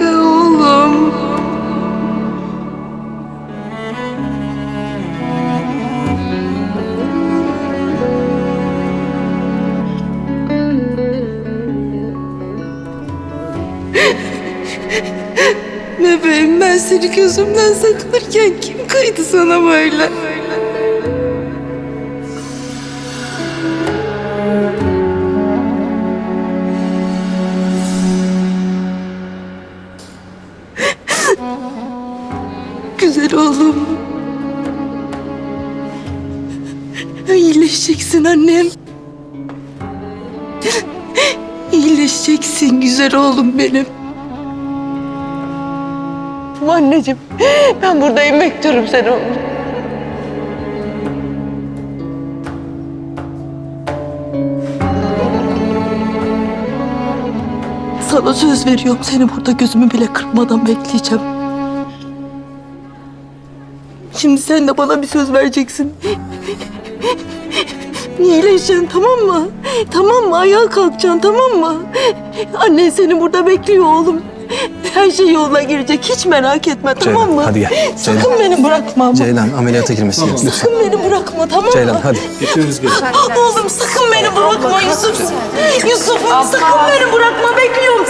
Oğlum. Bebeğim ben seni gözümden saklarken kim kıydı sana böyle? Güzel oğlum. İyileşeceksin annem. İyileşeceksin güzel oğlum benim. Anneciğim ben buradayım bekliyorum seni oğlum. Sana söz veriyorum seni burada gözümü bile kırpmadan bekleyeceğim. Şimdi sen de bana bir söz vereceksin. İyileşeceksin tamam mı? Tamam mı? Ayağa kalkacaksın tamam mı? Annen seni burada bekliyor oğlum. Her şey yoluna girecek. Hiç merak etme tamam Ceylan, mı? hadi gel. Sakın Ceylan. beni bırakma ama. Ceylan ameliyata girmesi gerekiyor. Lütfen. Sakın beni bırakma tamam Ceylan mı? hadi. Oğlum sakın beni bırakma Yusuf. Yusuf'um sakın beni bırakma. Bekliyorum